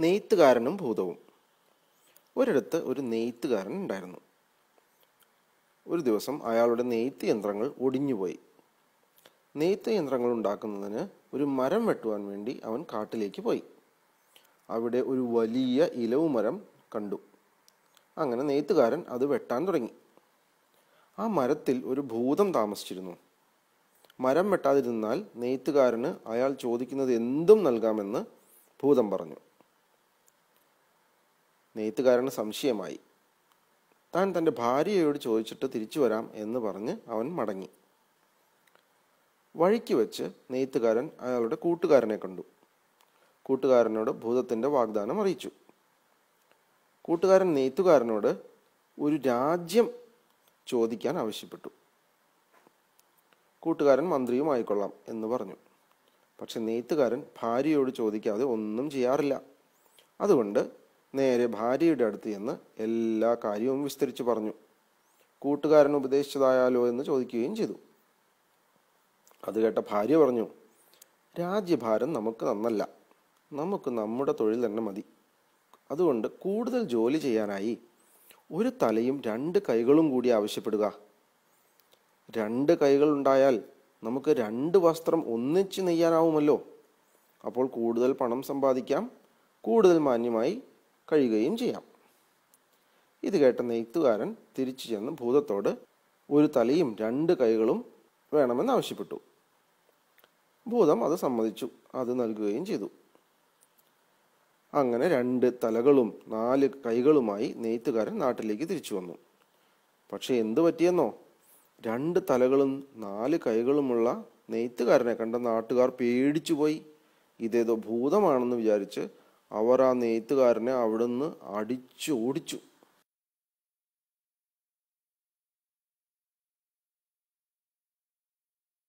നെയ്ത്തുകാരനും ഭൂതവും. ഒരിടത്ത് ഒരു നെയ്ത്തുകാരൻ ഉണ്ടായിരുന്നു. ഒരു ദിവസം അയാളുടെ നെയ്ത്ത് യന്ത്രങ്ങൾ ഒടിഞ്ഞുപോയി. നെയ്ത്ത് യന്ത്രങ്ങൾ ഉണ്ടാക്കുന്നതിന് ഒരു മരം വെട്ടുവാൻ വേണ്ടി അവൻ കാട്ടിലേക്ക് പോയി. അവിടെ ഒരു വലിയ ഇലവ് മരം കണ്ടു. അങ്ങനെ നെയ്ത്തുകാരൻ അത് വെട്ടാൻ തുടങ്ങി. ആ മരത്തിൽ ഒരു ഭൂതം താമസിച്ചിരുന്നു. മരം വെട്ടാതിരുന്നാൽ നെയ്ത്തുകാരന് അയാൾ ചോദിക്കുന്നത് എന്തും നൽകാമെന്ന് ഭൂതം പറഞ്ഞു. നെയ്ത്തുകാരന് സംശയമായി. താൻ തന്റെ ഭാര്യയോട് ചോദിച്ചിട്ട് തിരിച്ചു വരാം എന്ന് പറഞ്ഞ് അവൻ മടങ്ങി. വഴിക്ക് വെച്ച് നെയ്ത്തുകാരൻ അയാളുടെ കൂട്ടുകാരനെ കണ്ടു. കൂട്ടുകാരനോട് ഭൂതത്തിന്റെ വാഗ്ദാനം അറിയിച്ചു. കൂട്ടുകാരൻ നെയ്ത്തുകാരനോട് ഒരു രാജ്യം ചോദിക്കാൻ ആവശ്യപ്പെട്ടു. കൂട്ടുകാരൻ മന്ത്രിയും ആയിക്കൊള്ളാം എന്ന് പറഞ്ഞു. പക്ഷെ നെയ്ത്തുകാരൻ ഭാര്യയോട് ചോദിക്കാതെ ഒന്നും ചെയ്യാറില്ല. അതുകൊണ്ട് നേരെ ഭാര്യയുടെ അടുത്ത് ചെന്ന് എല്ലാ കാര്യവും വിസ്തരിച്ചു പറഞ്ഞു. കൂട്ടുകാരൻ ഉപദേശിച്ചതായാലോ എന്ന് ചോദിക്കുകയും ചെയ്തു. അത് കേട്ട ഭാര്യ പറഞ്ഞു രാജ്യഭാരം നമുക്ക് നന്നല്ല. നമുക്ക് നമ്മുടെ തൊഴിൽ തന്നെ മതി. അതുകൊണ്ട് കൂടുതൽ ജോലി ചെയ്യാനായി ഒരു തലയും രണ്ട് കൈകളും കൂടി ആവശ്യപ്പെടുക. രണ്ട് കൈകൾ ഉണ്ടായാൽ നമുക്ക് രണ്ട് വസ്ത്രം ഒന്നിച്ച് നെയ്യാനാവുമല്ലോ. അപ്പോൾ കൂടുതൽ പണം സമ്പാദിക്കാം കൂടുതൽ മാന്യമായി കഴിയുകയും ചെയ്യാം. ഇത് കേട്ട നെയ്ത്തുകാരൻ തിരിച്ചു ചെന്ന് ഭൂതത്തോട് ഒരു തലയും രണ്ട് കൈകളും വേണമെന്ന് ആവശ്യപ്പെട്ടു. ഭൂതം അത് സമ്മതിച്ചു അത് നൽകുകയും ചെയ്തു. അങ്ങനെ രണ്ട് തലകളും നാല് കൈകളുമായി നെയ്ത്തുകാരൻ നാട്ടിലേക്ക് തിരിച്ചു വന്നു. പക്ഷെ എന്തു പറ്റിയെന്നോ? രണ്ട് തലകളും നാല് കൈകളുമുള്ള നെയ്ത്തുകാരനെ കണ്ട നാട്ടുകാർ പേടിച്ചുപോയി. ഇതേതോ ഭൂതമാണെന്ന് വിചാരിച്ച് അവർ ആ നെയ്ത്തുകാരനെ അവിടുന്ന് അടിച്ചു ഓടിച്ചു.